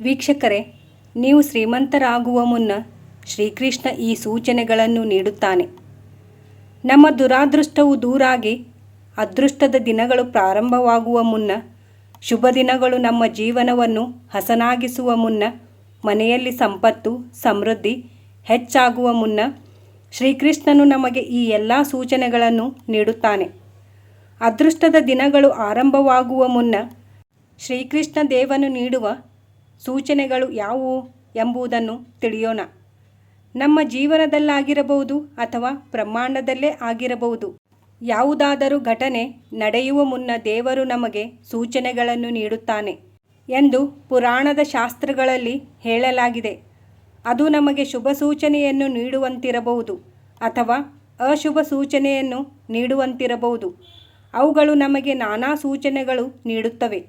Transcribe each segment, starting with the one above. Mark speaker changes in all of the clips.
Speaker 1: ವೀಕ್ಷಕರೇ, ನೀವು ಶ್ರೀಮಂತರಾಗುವ ಮುನ್ನ ಶ್ರೀಕೃಷ್ಣ ಈ ಸೂಚನೆಗಳನ್ನು ನೀಡುತ್ತಾನೆ. ನಮ್ಮ ದುರಾದೃಷ್ಟವು ದೂರಾಗಿ ಅದೃಷ್ಟದ ದಿನಗಳು ಪ್ರಾರಂಭವಾಗುವ ಮುನ್ನ, ಶುಭ ದಿನಗಳು ನಮ್ಮ ಜೀವನವನ್ನು ಹಸನಾಗಿಸುವ ಮುನ್ನ, ಮನೆಯಲ್ಲಿ ಸಂಪತ್ತು, ಸಮೃದ್ಧಿ ಹೆಚ್ಚಾಗುವ ಮುನ್ನ ಶ್ರೀಕೃಷ್ಣನು ನಮಗೆ ಈ ಎಲ್ಲ ಸೂಚನೆಗಳನ್ನು ನೀಡುತ್ತಾನೆ. ಅದೃಷ್ಟದ ದಿನಗಳು ಆರಂಭವಾಗುವ ಮುನ್ನ ಶ್ರೀಕೃಷ್ಣ ದೇವನು ನೀಡುವ ಸೂಚನೆಗಳು ಯಾವುವು ಎಂಬುದನ್ನು ತಿಳಿಯೋಣ. ನಮ್ಮ ಜೀವನದಲ್ಲಾಗಿರಬಹುದು ಅಥವಾ ಬ್ರಹ್ಮಾಂಡದಲ್ಲೇ ಆಗಿರಬಹುದು. ಯಾವುದಾದರೂ ಘಟನೆ ನಡೆಯುವ ಮುನ್ನ ದೇವರು ನಮಗೆ ಸೂಚನೆಗಳನ್ನು ನೀಡುತ್ತಾನೆ ಎಂದು ಪುರಾಣದ ಶಾಸ್ತ್ರಗಳಲ್ಲಿ ಹೇಳಲಾಗಿದೆ. ಅದು ನಮಗೆ ಶುಭ ಸೂಚನೆಯನ್ನು ನೀಡುವಂತಿರಬಹುದು ಅಥವಾ ಅಶುಭ ಸೂಚನೆಯನ್ನು ನೀಡುವಂತಿರಬಹುದು. ಅವುಗಳು ನಮಗೆ ನಾನಾ ಸೂಚನೆಗಳು ನೀಡುತ್ತವೆ.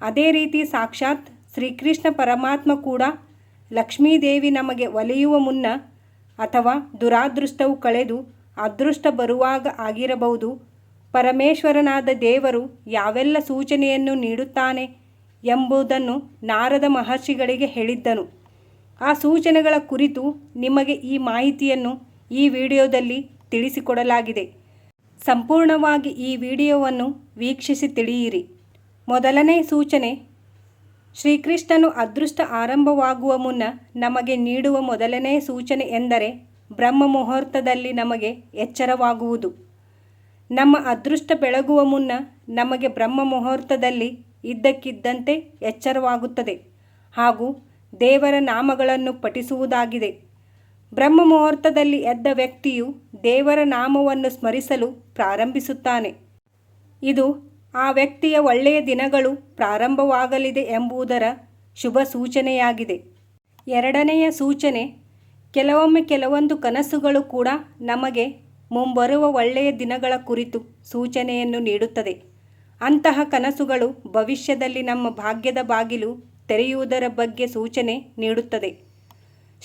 Speaker 1: ಅದೇ ರೀತಿ ಸಾಕ್ಷಾತ್ ಶ್ರೀಕೃಷ್ಣ ಪರಮಾತ್ಮ ಕೂಡ ಲಕ್ಷ್ಮೀದೇವಿ ನಮಗೆ ಒಲಿಯುವ ಮುನ್ನ ಅಥವಾ ದುರಾದೃಷ್ಟವು ಕಳೆದು ಅದೃಷ್ಟ ಬರುವಾಗ ಆಗಿರಬಹುದು. ಪರಮೇಶ್ವರನಾದ ದೇವರು ಯಾವೆಲ್ಲ ಸೂಚನೆಯನ್ನು ನೀಡುತ್ತಾನೆ ಎಂಬುದನ್ನು ನಾರದ ಮಹರ್ಷಿಗಳಿಗೆ ಹೇಳಿದ್ದನು. ಆ ಸೂಚನೆಗಳ ಕುರಿತು ನಿಮಗೆ ಈ ಮಾಹಿತಿಯನ್ನು ಈ ವಿಡಿಯೋದಲ್ಲಿ ತಿಳಿಸಿಕೊಡಲಾಗಿದೆ. ಸಂಪೂರ್ಣವಾಗಿ ಈ ವಿಡಿಯೋವನ್ನು ವೀಕ್ಷಿಸಿ ತಿಳಿಯಿರಿ. ಮೊದಲನೇ ಸೂಚನೆ ಶ್ರೀಕೃಷ್ಣನು ಅದೃಷ್ಟ ಆರಂಭವಾಗುವ ಮುನ್ನ ನಮಗೆ ನೀಡುವ ಮೊದಲನೇ ಸೂಚನೆ ಎಂದರೆ ಬ್ರಹ್ಮ ಮುಹೂರ್ತದಲ್ಲಿ ನಮಗೆ ಎಚ್ಚರವಾಗುವುದು. ನಮ್ಮ ಅದೃಷ್ಟ ಬೆಳಗುವ ಮುನ್ನ ನಮಗೆ ಬ್ರಹ್ಮ ಮುಹೂರ್ತದಲ್ಲಿ ಇದ್ದಕ್ಕಿದ್ದಂತೆ ಎಚ್ಚರವಾಗುತ್ತದೆ ಹಾಗೂ ದೇವರ ನಾಮಗಳನ್ನು ಪಠಿಸುವುದಾಗಿದೆ. ಬ್ರಹ್ಮ ಮುಹೂರ್ತದಲ್ಲಿ ಎದ್ದ ವ್ಯಕ್ತಿಯು ದೇವರ ನಾಮವನ್ನು ಸ್ಮರಿಸಲು ಪ್ರಾರಂಭಿಸುತ್ತಾನೆ. ಇದು ಆ ವ್ಯಕ್ತಿಯ ಒಳ್ಳೆಯ ದಿನಗಳು ಪ್ರಾರಂಭವಾಗಲಿದೆ ಎಂಬುದರ ಶುಭ ಸೂಚನೆಯಾಗಿದೆ. ಎರಡನೆಯ ಸೂಚನೆ, ಕೆಲವೊಮ್ಮೆ ಕೆಲವೊಂದು ಕನಸುಗಳು ಕೂಡ ನಮಗೆ ಮುಂಬರುವ ಒಳ್ಳೆಯ ದಿನಗಳ ಕುರಿತು ಸೂಚನೆಯನ್ನು ನೀಡುತ್ತದೆ. ಅಂತಹ ಕನಸುಗಳು ಭವಿಷ್ಯದಲ್ಲಿ ನಮ್ಮ ಭಾಗ್ಯದ ಬಾಗಿಲು ತೆರೆಯುವುದರ ಬಗ್ಗೆ ಸೂಚನೆ ನೀಡುತ್ತದೆ.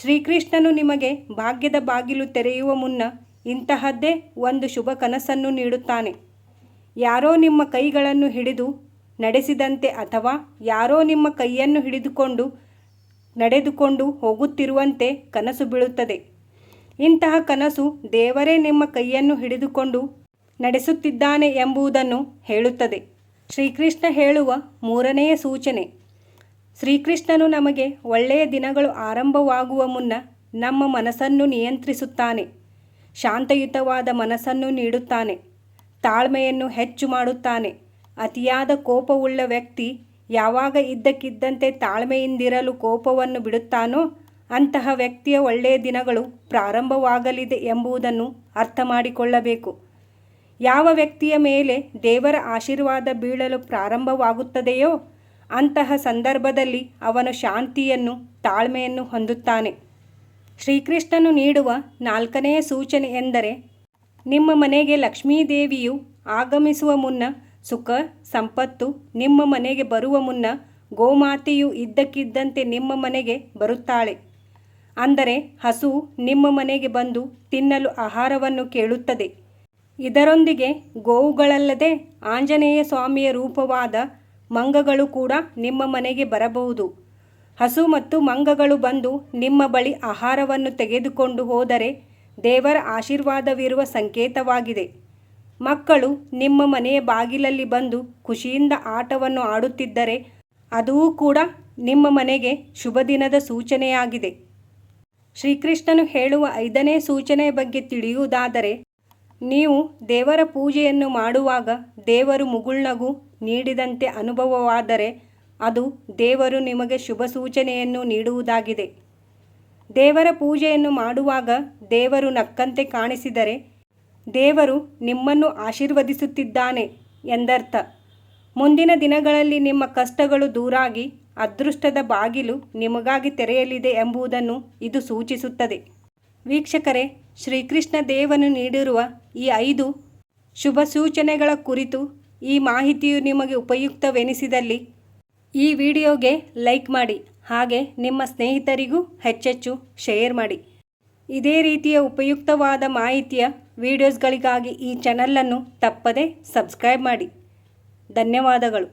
Speaker 1: ಶ್ರೀಕೃಷ್ಣನು ನಿಮಗೆ ಭಾಗ್ಯದ ಬಾಗಿಲು ತೆರೆಯುವ ಮುನ್ನ ಇಂತಹದ್ದೇ ಒಂದು ಶುಭ ಕನಸನ್ನು ನೀಡುತ್ತಾನೆ. ಯಾರೋ ನಿಮ್ಮ ಕೈಗಳನ್ನು ಹಿಡಿದು ನಡೆಸಿದಂತೆ ಅಥವಾ ಯಾರೋ ನಿಮ್ಮ ಕೈಯನ್ನು ಹಿಡಿದುಕೊಂಡು ನಡೆದುಕೊಂಡು ಹೋಗುತ್ತಿರುವಂತೆ ಕನಸು ಬೀಳುತ್ತದೆ. ಇಂತಹ ಕನಸು ದೇವರೇ ನಿಮ್ಮ ಕೈಯನ್ನು ಹಿಡಿದುಕೊಂಡು ನಡೆಸುತ್ತಿದ್ದಾನೆ ಎಂಬುದನ್ನು ಹೇಳುತ್ತದೆ. ಶ್ರೀಕೃಷ್ಣ ಹೇಳುವ ಮೂರನೆಯ ಸೂಚನೆ. ಶ್ರೀಕೃಷ್ಣನು ನಮಗೆ ಒಳ್ಳೆಯ ದಿನಗಳು ಆರಂಭವಾಗುವ ಮುನ್ನ ನಮ್ಮ ಮನಸ್ಸನ್ನು ನಿಯಂತ್ರಿಸುತ್ತಾನೆ. ಶಾಂತಯುತವಾದ ಮನಸ್ಸನ್ನು ನೀಡುತ್ತಾನೆ. ತಾಳ್ಮೆಯನ್ನು ಹೆಚ್ಚು ಮಾಡುತ್ತಾನೆ. ಅತಿಯಾದ ಕೋಪವುಳ್ಳ ವ್ಯಕ್ತಿ ಯಾವಾಗ ಇದ್ದಕ್ಕಿದ್ದಂತೆ ತಾಳ್ಮೆಯಿಂದಿರಲು ಕೋಪವನ್ನು ಬಿಡುತ್ತಾನೋ ಅಂತಹ ವ್ಯಕ್ತಿಯ ಒಳ್ಳೆಯ ದಿನಗಳು ಪ್ರಾರಂಭವಾಗಲಿದೆ ಎಂಬುದನ್ನು ಅರ್ಥ ಮಾಡಿಕೊಳ್ಳಬೇಕು ಯಾವ ವ್ಯಕ್ತಿಯ ಮೇಲೆ ದೇವರ ಆಶೀರ್ವಾದ ಬೀಳಲು ಪ್ರಾರಂಭವಾಗುತ್ತದೆಯೋ ಅಂತಹ ಸಂದರ್ಭದಲ್ಲಿ ಅವನು ಶಾಂತಿಯನ್ನು, ತಾಳ್ಮೆಯನ್ನು ಹೊಂದುತ್ತಾನೆ. ಶ್ರೀಕೃಷ್ಣನು ನೀಡುವ ನಾಲ್ಕನೆಯ ಸೂಚನೆ ಎಂದರೆ ನಿಮ್ಮ ಮನೆಗೆ ಲಕ್ಷ್ಮೀದೇವಿಯು ಆಗಮಿಸುವ ಮುನ್ನ ಸುಖ, ಸಂಪತ್ತು, ನಿಮ್ಮ ಮನೆಗೆ ಬರುವ ಮುನ್ನ ಗೋಮಾತೆಯು ಇದ್ದಕ್ಕಿದ್ದಂತೆ ನಿಮ್ಮ ಮನೆಗೆ ಬರುತ್ತಾಳೆ. ಅಂದರೆ ಹಸು ನಿಮ್ಮ ಮನೆಗೆ ಬಂದು ತಿನ್ನಲು ಆಹಾರವನ್ನು ಕೇಳುತ್ತದೆ. ಇದರೊಂದಿಗೆ ಗೋವುಗಳಲ್ಲದೆ ಆಂಜನೇಯ ಸ್ವಾಮಿಯ ರೂಪವಾದ ಮಂಗಗಳು ಕೂಡ ನಿಮ್ಮ ಮನೆಗೆ ಬರಬಹುದು. ಹಸು ಮತ್ತು ಮಂಗಗಳು ಬಂದು ನಿಮ್ಮ ಬಳಿ ಆಹಾರವನ್ನು ತೆಗೆದುಕೊಂಡು ಹೋದರೆ ದೇವರ ಆಶೀರ್ವಾದವಿರುವ ಸಂಕೇತವಾಗಿದೆ. ಮಕ್ಕಳು ನಿಮ್ಮ ಮನೆಯ ಬಾಗಿಲಲ್ಲಿ ಬಂದು ಖುಷಿಯಿಂದ ಆಟವನ್ನು ಆಡುತ್ತಿದ್ದರೆ ಅದೂ ಕೂಡ ನಿಮ್ಮ ಮನೆಗೆ ಶುಭ ದಿನದ ಸೂಚನೆಯಾಗಿದೆ. ಶ್ರೀಕೃಷ್ಣನು ಹೇಳುವ ಐದನೇ ಸೂಚನೆಯ ಬಗ್ಗೆ ತಿಳಿಯುವುದಾದರೆ, ನೀವು ದೇವರ ಪೂಜೆಯನ್ನು ಮಾಡುವಾಗ ದೇವರು ಮುಗುಳ್ನಗು ನೀಡಿದಂತೆ ಅನುಭವವಾದರೆ ಅದು ದೇವರು ನಿಮಗೆ ಶುಭ ಸೂಚನೆಯನ್ನು ನೀಡುವುದಾಗಿದೆ. ದೇವರ ಪೂಜೆಯನ್ನು ಮಾಡುವಾಗ ದೇವರು ನಕ್ಕಂತೆ ಕಾಣಿಸಿದರೆ ದೇವರು ನಿಮ್ಮನ್ನು ಆಶೀರ್ವದಿಸುತ್ತಿದ್ದಾನೆ ಎಂದರ್ಥ. ಮುಂದಿನ ದಿನಗಳಲ್ಲಿ ನಿಮ್ಮ ಕಷ್ಟಗಳು ದೂರಾಗಿ ಅದೃಷ್ಟದ ಬಾಗಿಲು ನಿಮಗಾಗಿ ತೆರೆಯಲಿದೆ ಎಂಬುದನ್ನು ಇದು ಸೂಚಿಸುತ್ತದೆ. ವೀಕ್ಷಕರೇ, ಶ್ರೀಕೃಷ್ಣ ದೇವನು ನೀಡಿರುವ ಈ ಐದು ಶುಭ ಸೂಚನೆಗಳ ಕುರಿತು ಈ ಮಾಹಿತಿಯು ನಿಮಗೆ ಉಪಯುಕ್ತವೆನಿಸಿದಲ್ಲಿ ಈ ವಿಡಿಯೋಗೆ ಲೈಕ್ ಮಾಡಿ. ಹಾಗೆ ನಿಮ್ಮ ಸ್ನೇಹಿತರಿಗೂ ಹೆಚ್ಚೆಚ್ಚು ಶೇರ್ ಮಾಡಿ. ಇದೇ ರೀತಿಯ ಉಪಯುಕ್ತವಾದ ಮಾಹಿತಿಯ ವಿಡಿಯೋಸ್ಗಳಿಗಾಗಿ ಈ ಚಾನಲನ್ನು ತಪ್ಪದೆ ಸಬ್ಸ್ಕ್ರೈಬ್ ಮಾಡಿ. ಧನ್ಯವಾದಗಳು.